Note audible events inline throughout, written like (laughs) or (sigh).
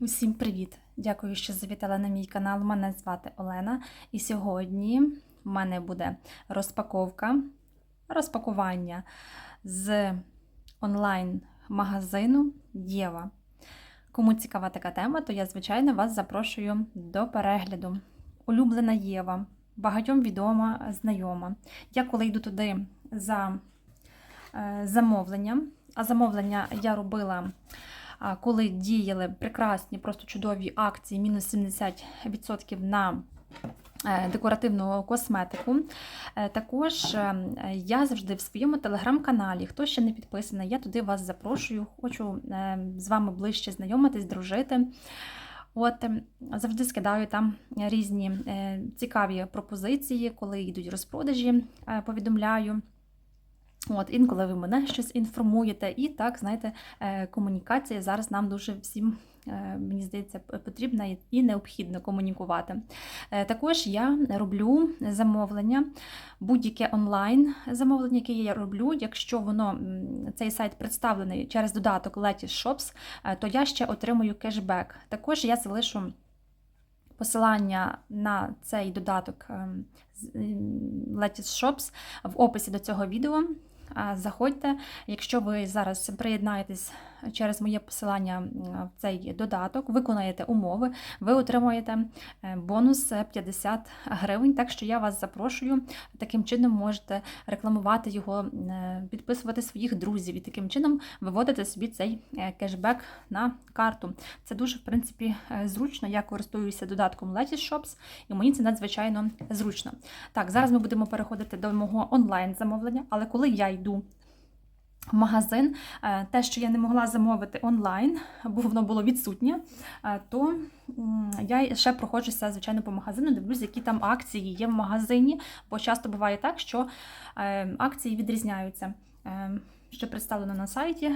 Усім привіт! Дякую, що завітали на мій канал. Мене звати Олена. І сьогодні в мене буде розпаковка, розпакування з онлайн-магазину Єва. Кому цікава така тема, то я, звичайно, вас запрошую до перегляду. Улюблена Єва, багатьом відома, знайома. Я коли йду туди за е, замовленням, а замовлення я робила коли діяли прекрасні, просто чудові акції, мінус 70% на е, декоративну косметику. Е, Також е, я завжди в своєму телеграм-каналі, хто ще не підписаний, я туди вас запрошую, хочу з вами ближче знайомитись, дружити. От ем, завжди скидаю там різні цікаві пропозиції, коли йдуть розпродажі, повідомляю. От, інколи ви мене щось інформуєте, і так, знаєте, е, комунікація зараз нам дуже всім, е, мені здається, потрібна і- необхідно комунікувати. Е, Також я роблю замовлення, будь-яке онлайн замовлення, яке я роблю, якщо воно цей сайт представлений через додаток Letys Shops, то я ще отримую кешбек. Також я залишу. Посилання на цей додаток ем, Letys Shops в описі до цього відео. Заходьте, якщо ви зараз приєднаєтесь через моє посилання в цей додаток, виконаєте умови, ви отримуєте е, бонус е, 50 гривень. Так що я вас запрошую. Таким чином можете рекламувати його, е, підписувати своїх друзів і таким чином виводити собі цей е, кешбек на карту. Це дуже, в принципі, е, зручно. Я користуюся додатком Letys Shops, і мені це надзвичайно зручно. Так, зараз ми будемо переходити до мого онлайн замовлення, але коли я йду магазин, е, те, що я не могла замовити онлайн, бо воно було відсутнє, е, то я ще проходжуся, звичайно, по магазину, дивлюсь, які там акції є в магазині, бо часто буває так, що е, акції відрізняються. Що представлено на сайті,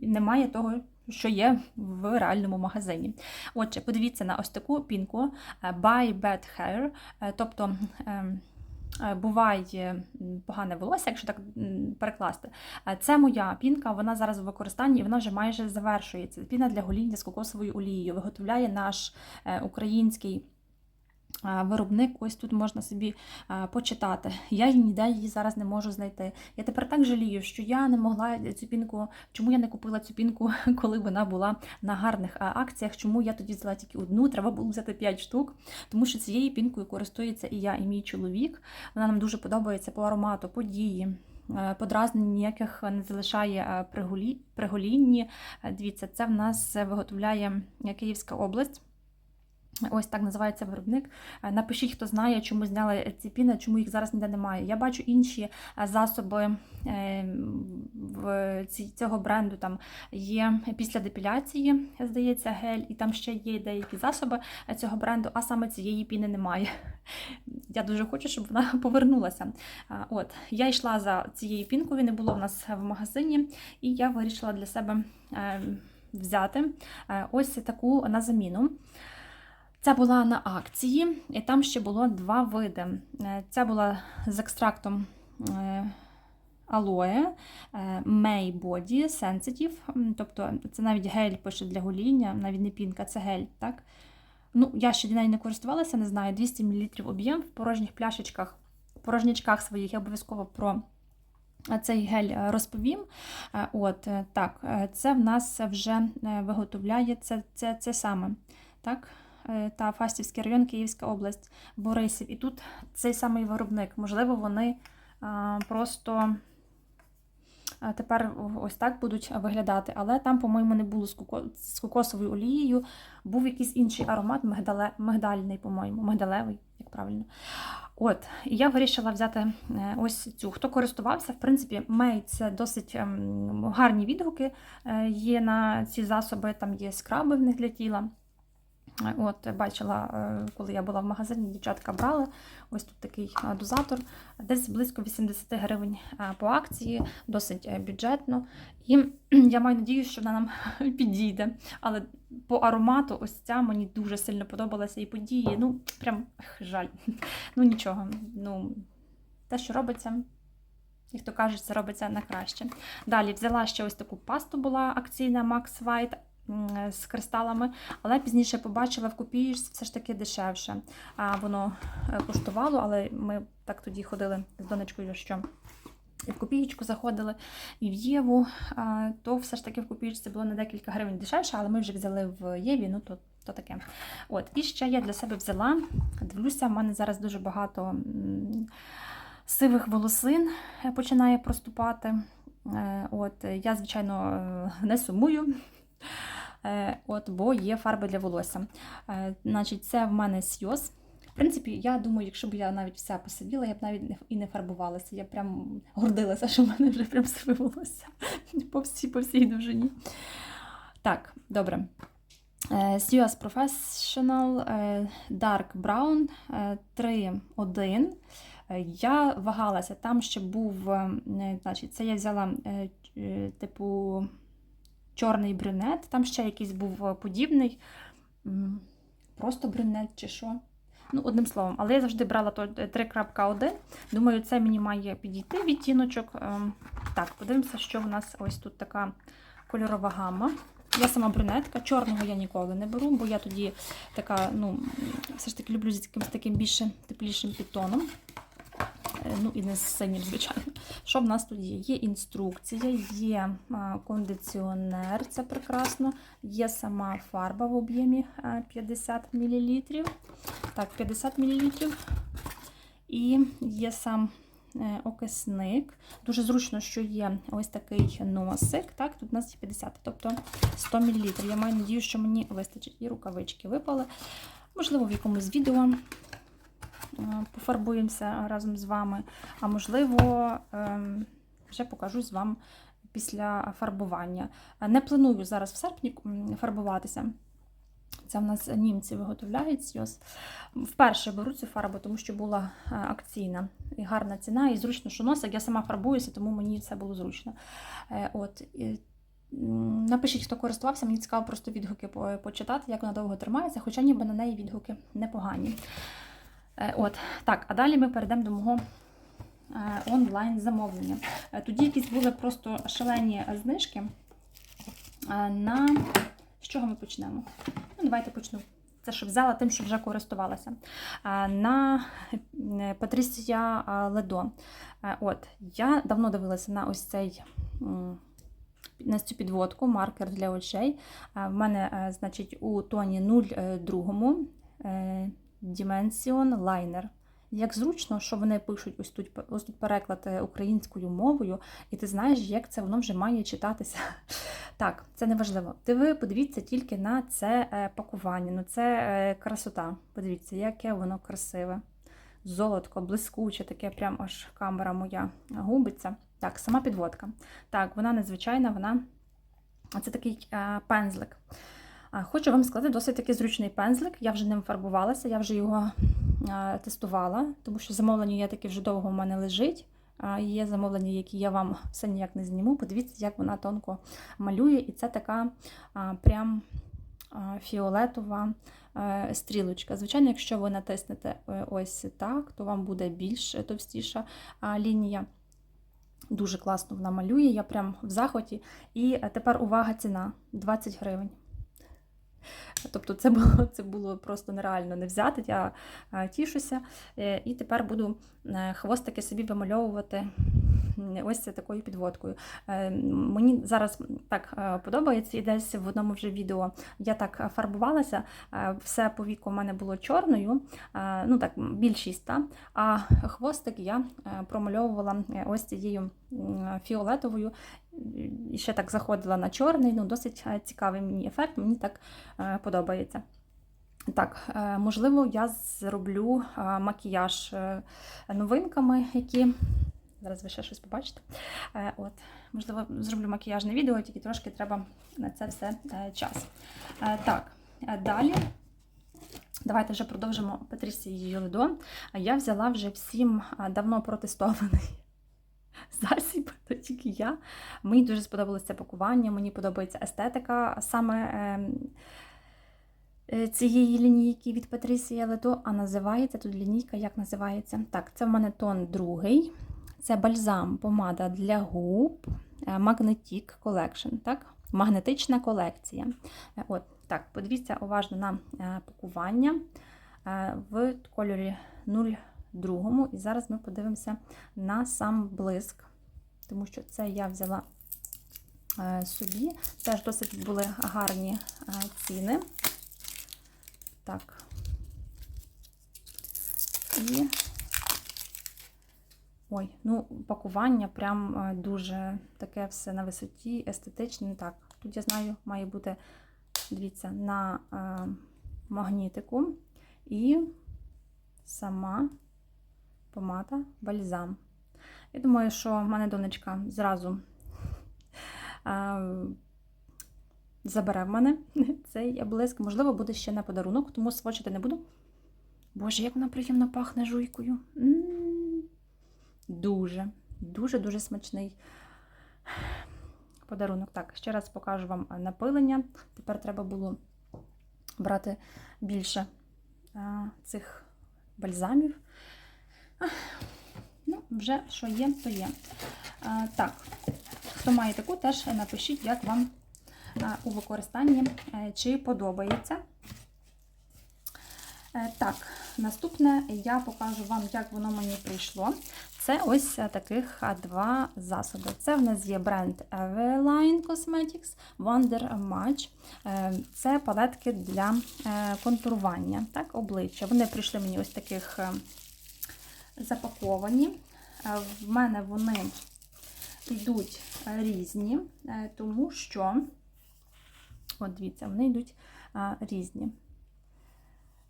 немає того, що є в реальному магазині. Отже, подивіться на ось таку пінку Buy Bad Hair, тобто. Е, Буває погане волосся, якщо так перекласти. Е, Це моя пінка, вона зараз в використанні і вона вже майже завершується. Піна для гоління з кокосовою олією. Виготовляє наш е, український виробник. Ось тут можна собі почитати. Я ніде її зараз не можу знайти. Я тепер так жалію, що я не могла цю пінку. Чому я не купила цю пінку, (laughs) коли вона була на гарних акціях? Чому я тоді взяла тільки одну? Треба було взяти 5 штук, тому що цією пінкою користується і я, і мій чоловік. Вона нам дуже подобається по аромату, по дії. Е, Подразнень ніяких не залишає е, при голі- при голінні. Е, Дивіться, це в нас виготовляє Київська область. Ось так називається виробник. Е, Напишіть, хто знає, чому зняли ці піни, чому їх зараз ніде немає. Я бачу інші е, засоби е, цього бренду. Там є після депіляції, здається, гель, і там ще є деякі засоби цього бренду, а саме цієї піни немає. (laughs) Я дуже хочу, щоб вона (laughs) повернулася. От, я йшла за цією пінкою, не було в нас в магазині, і я вирішила для себе е, взяти ось таку на заміну. Це була на акції, і там ще було два види. Е, Ця була з екстрактом е, алоє, е, May Body Sensitive, тобто це навіть гель пише для гоління, навіть не пінка, це гель. так? Ну, я ще нею не користувалася, не знаю, 200 мл об'єм в порожніх пляшечках, порожнячках своїх я обов'язково про цей гель е, розповім. Е, От, е, так, е, це в нас вже е, виготовляє це, це, це саме. Так? Е, Та Фастівський район, Київська область, Борисів. І тут цей самий виробник. Можливо, вони просто тепер ось так будуть виглядати. Але там, по-моєму, не було з, коко... кокосовою олією. Був якийсь інший аромат, мигдальний, по-моєму, мигдалевий, як правильно. От, і я вирішила взяти е, ось цю. Хто користувався, в принципі, Мей досить ем, гарні відгуки е, є на ці засоби, там є скраби в них для тіла. От, бачила, е, коли я була в магазині, дівчатка брали. Ось тут такий е, дозатор, десь близько 80 гривень е, по акції, досить бюджетно. І (clears throat) я маю надію, що вона нам (laughs) підійде. Але по аромату, ось ця мені дуже сильно подобалася і події. Ну, прям жаль. (laughs) Ну нічого. Ну, те, що робиться. І хто каже, це робиться на краще. Далі взяла ще ось таку пасту, була акційна Max White з кристалами, але пізніше побачила в копієчці все ж таки дешевше. А воно е, коштувало, але ми так тоді ходили з донечкою, що і в копієчку заходили, і в Єву, то все ж таки в копієчці було на декілька гривень дешевше, але ми вже взяли в Єві, ну то, то таке. От, і ще я для себе взяла. Дивлюся, в мене зараз дуже багато сивих волосин е, починає проступати. Е, От, я, звичайно, не сумую. Е, От, бо є фарби для волосся. Е, Значить, це в мене сйоз. В принципі, я думаю, якщо б я навіть вся посиділа, я б навіть і не фарбувалася. Я прям гордилася, що в мене вже прям сиве волосся (laughs) по всій, по всій довжині. Так, добре. Е, Professional Dark Brown е, 3.1. Е, Я вагалася, там ще був, значить, це я взяла типу чорний брюнет, там ще якийсь був е, подібний. Просто брюнет чи що. Ну, одним словом, але я завжди брала 3.1. Думаю, це мені має підійти відтіночок. Ем, Так, подивимося, що в нас ось тут така кольорова гама. Я сама брюнетка, чорного я ніколи не беру, бо я тоді така, ну, все ж таки люблю з якимось таким більше теплішим підтоном. Е, Ну і не з синім, звичайно. Що в нас тут є? Є інструкція, є кондиціонер, це прекрасно. Є сама фарба в об'ємі 50 мл. Так, 50 мл. І є сам е, окисник. Дуже зручно, що є ось такий носик. Так, тут у нас є 50, тобто 100 мл. Я маю надію, що мені вистачить. І рукавички випали. Можливо, в якомусь відео е, пофарбуємося разом з вами. А можливо, ем, вже покажусь вам після фарбування. Е, Не планую зараз в серпні фарбуватися. Це в нас німці виготовляють сйоз. Вперше беру цю фарбу, тому що була е, акційна і гарна ціна, і зручно, що носик. Я сама фарбуюся, тому мені це було зручно. Е, От. Напишіть, хто користувався, мені цікаво просто відгуки почитати, як вона довго тримається, хоча ніби на неї відгуки непогані. Е, От, так, а далі ми перейдемо до мого е, онлайн-замовлення. Е, Тоді якісь були просто шалені знижки на з чого ми почнемо? Ну, давайте почну. Це що взяла тим, що вже користувалася. На Патрісія Ледо. От, я давно дивилася на ось цей. На цю підводку, маркер для очей. В мене, значить, у тоні 02 е, Dimension Liner. Як зручно, що вони пишуть ось тут, ось тут переклад е, українською мовою, і ти знаєш, як це воно вже має читатися. (laughs) Так, це не важливо. Ти ви подивіться тільки на це е, пакування. Ну це е, красота. Подивіться, яке воно красиве. Золотко, блискуче, таке прям аж камера моя губиться. Так, сама підводка. Так, вона незвичайна, вона це такий пензлик. Хочу вам сказати, досить такий зручний пензлик. Я вже ним фарбувалася, я вже його тестувала, тому що замовлення є таке вже довго в мене лежить. Є замовлення, які я вам все ніяк не зніму. Подивіться, як вона тонко малює. І це така прям фіолетова е, стрілочка. Звичайно, якщо ви натиснете е, ось так, то вам буде більш товстіша лінія. Дуже класно вона малює, я прям в захваті. І е, тепер увага, ціна 20 гривень. Тобто це було, (laughs) це було просто нереально не взяти. Я е, тішуся. Е, І тепер буду е, хвостики собі вимальовувати ось такою підводкою. Мені зараз так подобається, і десь в одному вже відео я так фарбувалася, все по віку в мене було чорною, ну так, більшість, та? а хвостик я промальовувала ось цією фіолетовою. І ще так заходила на чорний, ну досить е, цікавий мені ефект, мені так е, подобається. Так, е, можливо, я зроблю макіяж новинками, які. Зараз ви ще щось побачите. От, можливо, зроблю макіяжне відео, тільки трошки треба на це все час. Так, далі. Давайте вже продовжимо Патрісії Ледо. Я взяла вже всім давно протестований (laughs) засіб, (laughs) то тільки я. Мені дуже сподобалося це пакування, мені подобається естетика саме е, е, цієї лінійки від Патрісія Ледо, а називається тут лінійка, як називається? Так, це в мене тон другий. Це бальзам, помада для губ е, Magnetic Collection. Так? магнетична колекція. Е, От, так, подивіться уважно на пакування в кольорі 02. І зараз ми подивимося на сам блиск, тому що це я взяла е, собі. Теж досить були гарні е, ціни. Так. І Ой, ну пакування прям е, дуже таке все на висоті, естетичне. Так, тут я знаю, має бути, дивіться, на магнітику і сама помада бальзам. Я думаю, що в мене донечка зразу забере в мене (laughs) цей блиск. Можливо, буде ще на подарунок, тому свочити не буду. Боже, як вона приємно пахне жуйкою. Дуже, дуже-дуже смачний подарунок. Так, ще раз покажу вам напилення. Тепер треба було брати більше а, цих бальзамів. Ну, вже що є, то є. А, так, хто має таку, теж напишіть, як вам у використанні, е, чи подобається. Е, Так, наступне я покажу вам, як воно мені прийшло. Це ось е, таких два засоби. Це в нас є бренд Eveline Cosmetics Wonder Match. Це палетки для контурування, так, обличчя. Вони прийшли мені ось таких запаковані. Е, В мене вони йдуть різні, е, тому що, от дивіться, вони йдуть е, різні.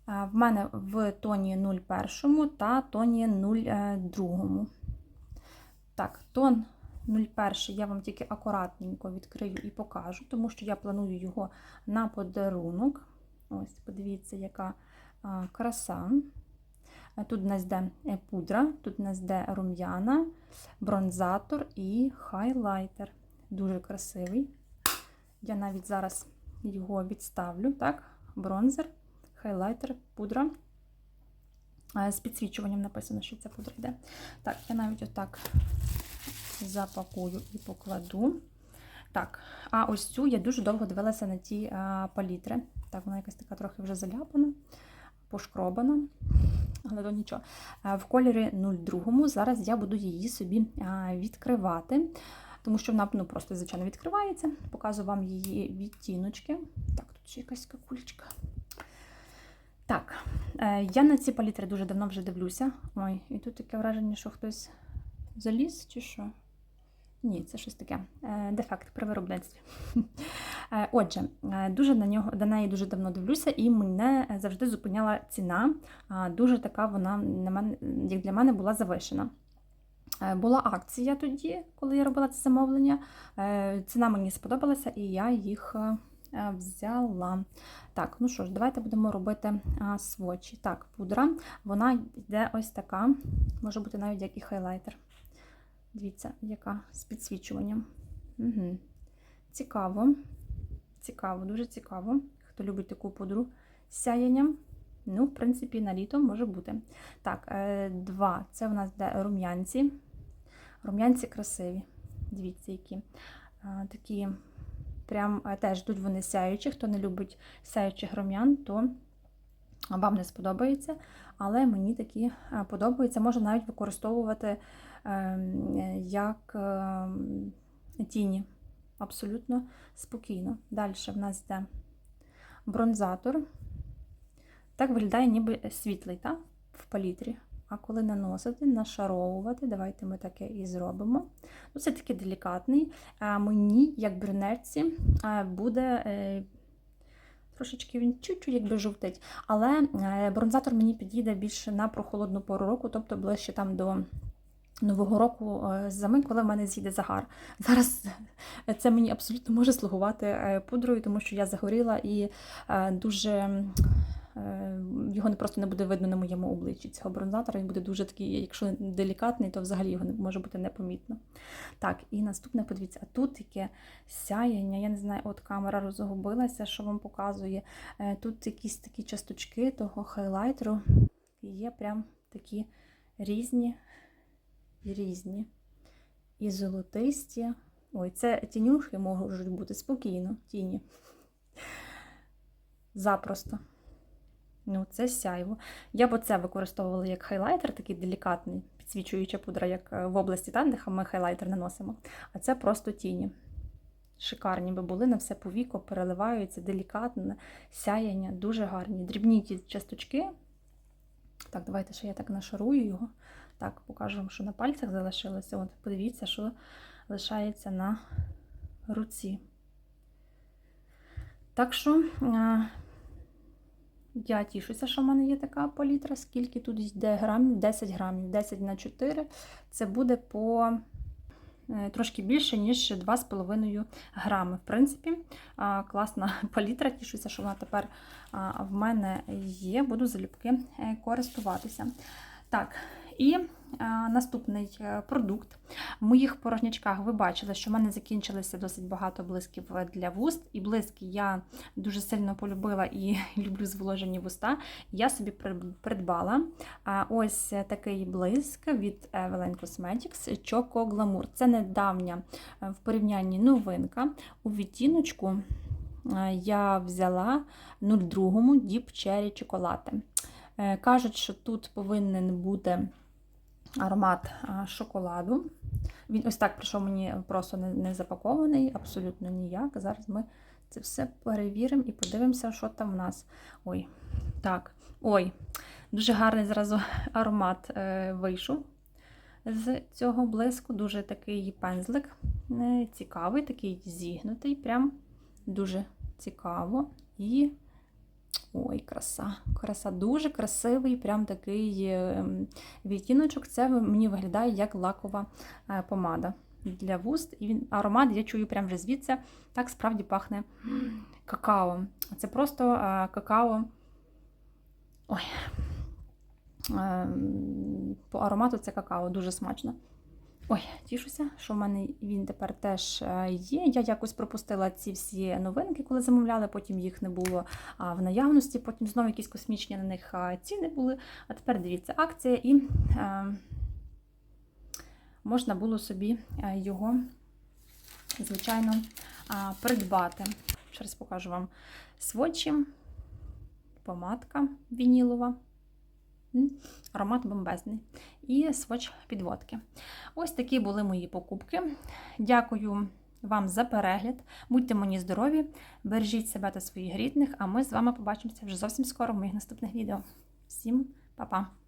В мене в тоні 01 та тоні 02. Так, тон 01 я вам тільки акуратненько відкрию і покажу, тому що я планую його на подарунок. Ось, подивіться, яка краса. Тут у нас йде е, пудра, тут у нас йде рум'яна, бронзатор і хайлайтер. Дуже красивий. Я навіть зараз його відставлю, так, бронзер хайлайтер, пудра. З підсвічуванням написано, що ця пудра йде. Так, я навіть отак запакую і покладу. Так, а ось цю я дуже довго дивилася на ті а, палітри. Так, вона якась така трохи вже заляпана, пошкробана. Але то нічого. В кольорі 02 зараз я буду її собі відкривати, тому що вона ну, просто, звичайно, відкривається. Показую вам її відтіночки. Так, тут ще якась какулечка. Так, е, я на ці палітри дуже давно вже дивлюся. Ой, і тут таке враження, що хтось заліз чи що? Ні, це щось таке. Е, Дефект при виробництві. (laughs) Е, Отже, е, дуже на нього до неї дуже давно дивлюся, і мене завжди зупиняла ціна. Дуже така вона на мене, як для мене була завишена. Е, Була акція тоді, коли я робила це замовлення. Е, Ціна мені сподобалася, і я їх е, е, взяла. Так, ну що ж, давайте будемо робити свочі. Так, пудра, вона йде ось така, може бути навіть як і хайлайтер. Дивіться, яка з підсвічуванням. Угу. Цікаво. Цікаво, дуже цікаво. Хто любить таку пудру з сяєнням, ну, в принципі, на літо може бути. Так, е, два. Це в нас йде рум'янці. Рум'янці красиві. Дивіться, які. Такі прям е, теж йдуть вони сяючі. Хто не любить сяючих рум'ян, то вам не сподобається. Але мені такі е, подобаються. Можна навіть використовувати ем, як ем, тіні. Абсолютно спокійно. Далі в нас йде бронзатор. Так виглядає ніби світлий, так? в палітрі. А коли наносити, нашаровувати, давайте ми таке і зробимо. Ну, Це такий делікатний. Мені, як брюнетці, буде е, трошечки він чуть-чуть якби жовтить. Але е, бронзатор мені підійде більше на прохолодну пору року, тобто ближче там до. Нового року е, коли в мене з'їде загар. Зараз (laughs) це мені абсолютно може слугувати е, пудрою, тому що я загоріла і е, дуже його не просто не буде видно на моєму обличчі цього бронзатора. Він буде дуже такий, якщо делікатний, то взагалі його може бути непомітно. Так, і наступне, подивіться, а тут таке сяєння. Я не знаю, от камера розгубилася, що вам показує. Тут якісь такі часточки того хайлайтеру. Є прям такі різні різні. І золотисті, Ой, це тінюшки можуть бути спокійно, тіні. Запросто. Ну, це сяйво. Я б оце використовувала як хайлайтер, такий делікатний, підсвічуюча пудра, як е, в області де ми хайлайтер наносимо. А це просто тіні. Шикарні би були на все повіко, переливаються, делікатне, сяяння, дуже гарні. Дрібні ті часточки. Так, давайте ще я так нашарую його. Так, покажу вам, що на пальцях залишилося. От, подивіться, що лишається на руці. Так що я тішуся, що в мене є така палітра. Скільки тут йде грамів? 10 грамів. 10 на 4 це буде по е, трошки більше, ніж 2,5 грами. В принципі, класна (laughs) палітра. Тішуся, що вона тепер в мене є. Буду залюбки е, користуватися. Так, і а, наступний е, продукт. В моїх порожнячках ви бачили, що в мене закінчилося досить багато блисків для вуст. І блиски я дуже сильно полюбила і (laughs) люблю зволожені вуста. Я собі придбала ось такий блиск від Evelyn Cosmetics Choco Glamour. Це недавня е, в порівнянні новинка. У відтіночку е, я взяла 02 Deep Cherry. Е, Кажуть, що тут повинен бути аромат шоколаду. Він ось так прийшов мені просто не, запакований, абсолютно ніяк. Зараз ми це все перевіримо і подивимося, що там в нас. Ой, так. Ой, дуже гарний зразу (laughs) аромат е, вийшов з цього блиску. Дуже такий пензлик е, цікавий, такий зігнутий, прям дуже цікаво. І Ой, краса. Краса дуже красивий, прям такий ем, відтіночок. Це мені виглядає як лакова е, помада для вуст. І він аромат, я чую прям вже звідси. Так справді пахне какао. Це просто е, какао. Ой. Ем, По аромату це какао, дуже смачно. Ой, тішуся, що в мене він тепер теж е, є. Я якось пропустила ці всі новинки, коли замовляли, потім їх не було в наявності, потім знову якісь космічні на них ціни були. А тепер дивіться, акція, і е, можна було собі е, його, звичайно, придбати. Ще раз покажу вам свочі, помадка вінілова. Аромат бомбезний. І своч підводки. Ось такі були мої покупки. Дякую вам за перегляд. Будьте мені здорові, бережіть себе та своїх рідних, а ми з вами побачимося вже зовсім скоро в моїх наступних відео. Всім па-па!